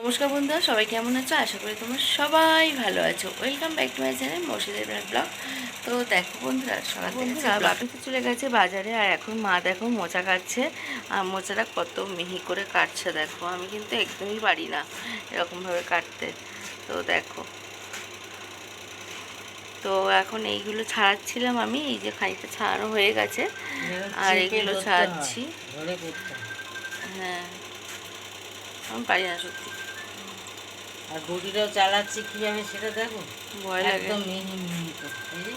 নমস্কার বন্ধুরা সবাই কেমন আছো? আশা করি তোমরা সবাই ভালো আছো। Welcome back to my channel মসজিদের ব্লগ। তো দেখো বন্ধুরা সকাল বন্ধুরা বাপি তো চলে গেছে বাজারে আর এখন মা দেখো মোচা কাটছে। আর মোচাটা কত মিহি করে কাটছে দেখো আমি কিন্তু একদমই পারি না এরকমভাবে কাটতে। তো দেখো। তো এখন এইগুলো ছাড়াচ্ছিলাম আমি এই যে খানিকটা ছাড়ানো হয়ে গেছে। আর এগুলো ছাড়াচ্ছি। হ্যাঁ। আমি পারি না সত্যি। আর বটিটাও চালাচ্ছি কীভাবে সেটা দেখো? ভয় লাগে। একদম মিহি মিহি করে।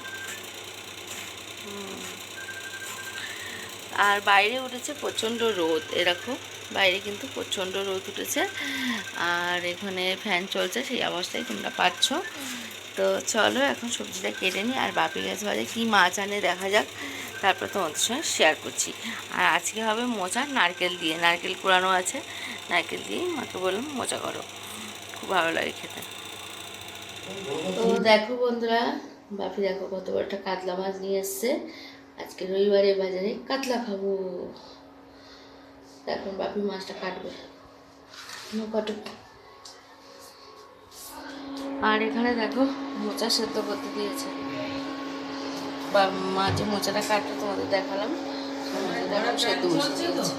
আর বাইরে উঠেছে প্রচণ্ড রোদ এরকম। বাইরে কিন্তু প্রচণ্ড রোদ উঠেছে। আর এখানে ফ্যান চলছে সেই অবস্থায় তোমরা পাচ্ছ। তো চলো এখন সবজিটা কেটে নিই। আর বাপি গাছ বাজে কী মাছ আনে দেখা যাক। তারপর তোমাদের সঙ্গে শেয়ার করছি। আর আজকে হবে মোচা নারকেল দিয়ে। নারকেল কুড়ানো আছে। নারকেল দিয়ে মাকে বললাম মোচা করো। খুব ভালো লাগে খেতে। তো দেখো বন্ধুরা বাপি দেখো কত বড় একটা কাতলা মাছ নিয়ে এসছে আজকে রবিবারে বাজারে কাতলা খাব। এখন বাপি মাছটা কাটবে। নো কাটুক। আর এখানে দেখো মোচা সেদ্ধ করতে দিয়েছে। বা মাঝে মোচাটা কাটতে তোমাদের দেখালাম। সেদ্ধ বসে দিয়েছে।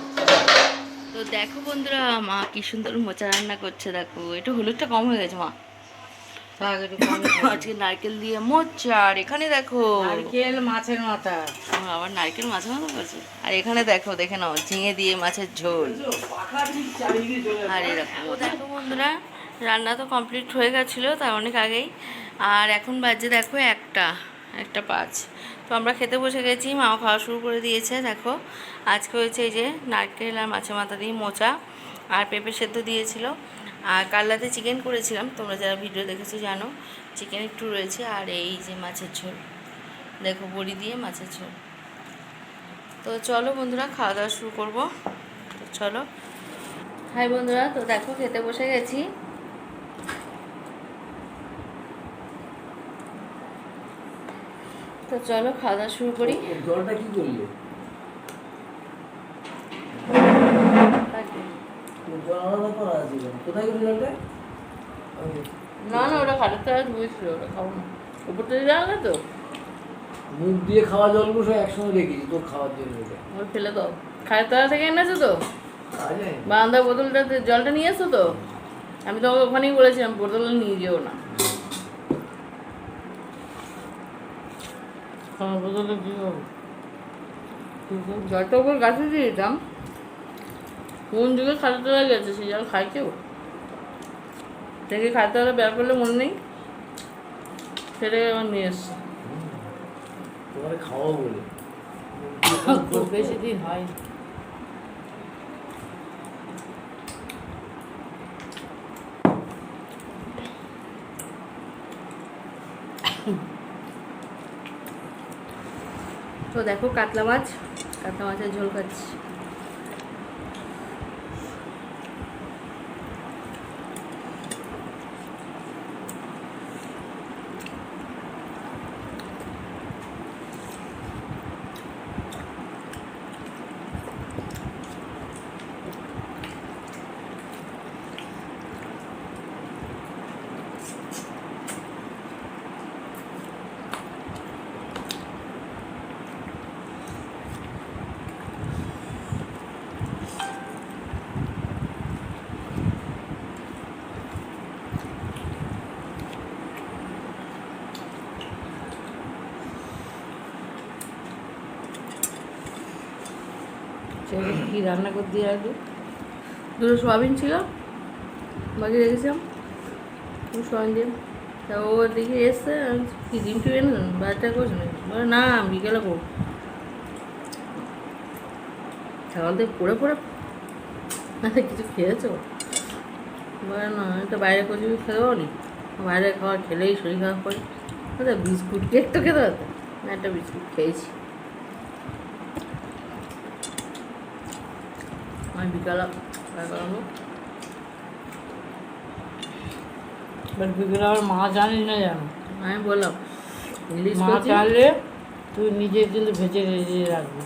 তো দেখো বন্ধুরা মা কি সুন্দর মোচা রান্না করছে দেখো। একটু হলুদটা কম হয়ে গেছে মা। আজকে নারকেল দিয়ে মোচা আর এখানে দেখো। নারকেল মাছের মাথা। আবার নারকেল মাছের মতো করছে। আর এখানে দেখো দেখে নাও ঝিঙে দিয়ে মাছের ঝোল। আর এরকম দেখো বন্ধুরা রান্না তো কমপ্লিট হয়ে গেছিল তার অনেক আগেই। আর এখন বাজে দেখো একটা। একটা পাঁচ। তো আমরা খেতে বসে গেছি মাও খাওয়া শুরু করে দিয়েছে, দেখো। আজকে হয়েছে এই যে নারকেল আর মাছের মাথা দিয়ে মোচা আর পেঁপে সেদ্ধ দিয়েছিল। আর কাল রাতে চিকেন করেছিলাম, তোমরা যারা ভিডিও দেখেছ জানো, চিকেন একটু রয়েছে। আর এই যে মাছের ঝোল, দেখো বড়ি দিয়ে মাছের ঝোল। তো চলো বন্ধুরা, খাওয়া দাওয়া শুরু করব। তো চলো। হাই বন্ধুরা, তো দেখো খেতে বসে গেছি। তো চলো খাওয়া দাওয়া শুরু করি। জলটা কি করলে? না না ওটা খাটের তলায় ধুয়েছিল ওটা খাব না। উপর থেকে যাও না তো? মুখ দিয়ে খাওয়া জলগুলো সব একসঙ্গে রেখেছি তোর খাওয়ার জন্য ফেলে দাও। খাটের তলা থেকে এনেছো তো? বারান্দার বোতলটাতে জলটা নিয়ে এসো তো? আমি তোমাকে ওখানেই বলেছিলাম বোতল নিয়ে যেও না। খাওয়ার বদলে কি হবে জলটা ওপর গাছে দিয়ে দিতাম। কোন যুগে খাতে তোলা গেছে সেই জল খায় কেউ? থেকে খাতে তোলা বের করলে মনে নেই? সেটাকে আমার নিয়ে এসছে। তোমার খাওয়া বলে। খুব বেশি দিন হয় তো দেখো কাতলা মাছ কাতলা মাছের ঝোল খাচ্ছি। সেটা কি রান্না করে দিয়ে আসবে দুটো সোয়াবিন ছিল, বাকি রেখেছিলাম। সোয়াবিন দিয়ে। তা ও দেখি এসছে কি ডিম টিম এনে বাজারটা করছ নাকি বলে, না, বিকেলে করব। সকাল থেকে পড়ে পড়ে কিছু খেয়েছো? বলে, না তো বাইরে করছি খেতে নি। বাইরে খাবার খেলেই শরীর খারাপ করে। বিস্কুট কেক তো খেতে না, একটা বিস্কুট খেয়েছি। আমি বিকালে করাবো বাট বিকেলে আবার মা জানিস না জানো আমি বললাম ইলিশ মা জানলে তুই নিজে কিন্তু ভেজে ভেজে রাখবি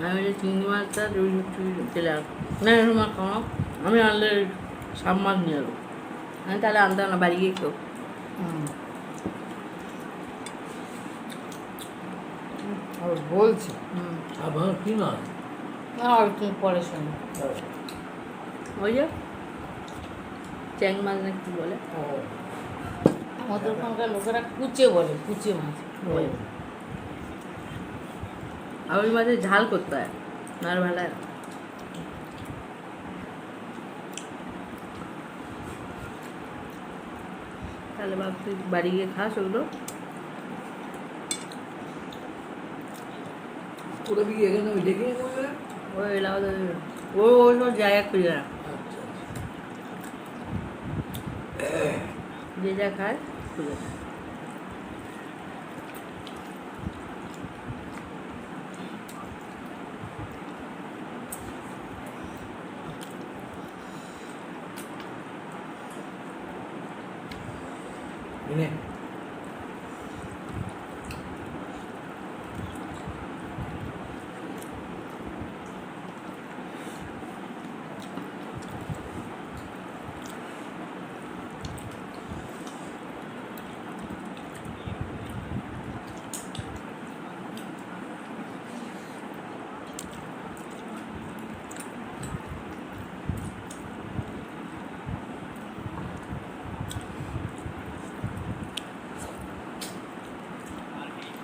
আমি বলি চিংড়ি মাছটা রুই চলে আসব না এরকম মাছ খাও না। আমি আনলে সাপ মাছ নিয়ে যাব আমি তাহলে আনতাম না বাড়ি গিয়ে হুম। বলছি হুম আপনার কি না আর তুমি পরে শোনো। ওই যে চ্যাং মাছ না কি বলে? আমাদের ওখানকার লোকেরা কুচে বলে কুচে মাছ। আর ওই মাছের ঝাল করতে হয় আর ভালো তাহলে বাপ তুই বাড়ি গিয়ে খাস ওগুলো। ওটা কি এখানে ওই ডেকে বলবে ওই এলাকা ও ওই সব জায়গা খুঁজে না আচ্ছা যে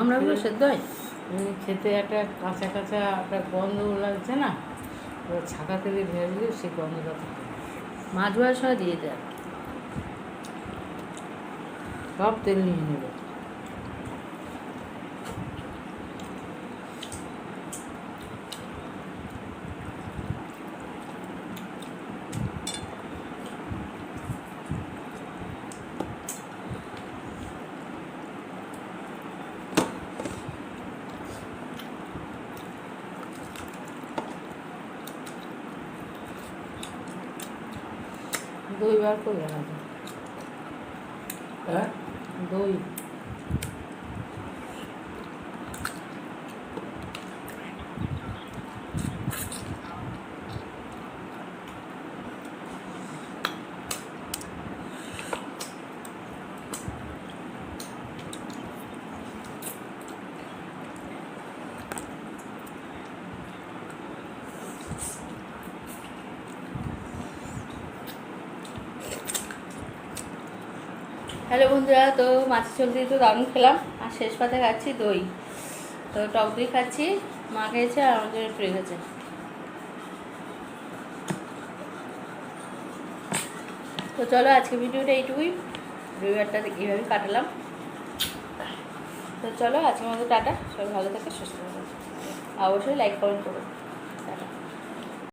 আমরা ওগুলো সেদ্ধ হয়? খেতে একটা কাঁচা কাঁচা একটা গন্ধ লাগছে না? ছাকা তেলে ভেজলে সেই গন্ধটা থাকে। মাছ ভাজার দিয়ে দেয়। সব তেল নিয়ে নেবে। দই বার করবে না হ্যাঁ? দই। হ্যালো বন্ধুরা, তো মাছের ঝোল তো দারুণ খেলাম। আর শেষ পাতে খাচ্ছি দই। তো টক দই খাচ্ছি, মা খেয়েছে আর আমাদের ফ্রি রেখেছে তো চলো আজকে ভিডিওটা এইটুকুই। রবিবারটা এইভাবে কাটালাম। তো চলো আজকের মতো টাটা। সবাই ভালো থাকে, সুস্থ অবশ্যই লাইক কমেন্ট করো।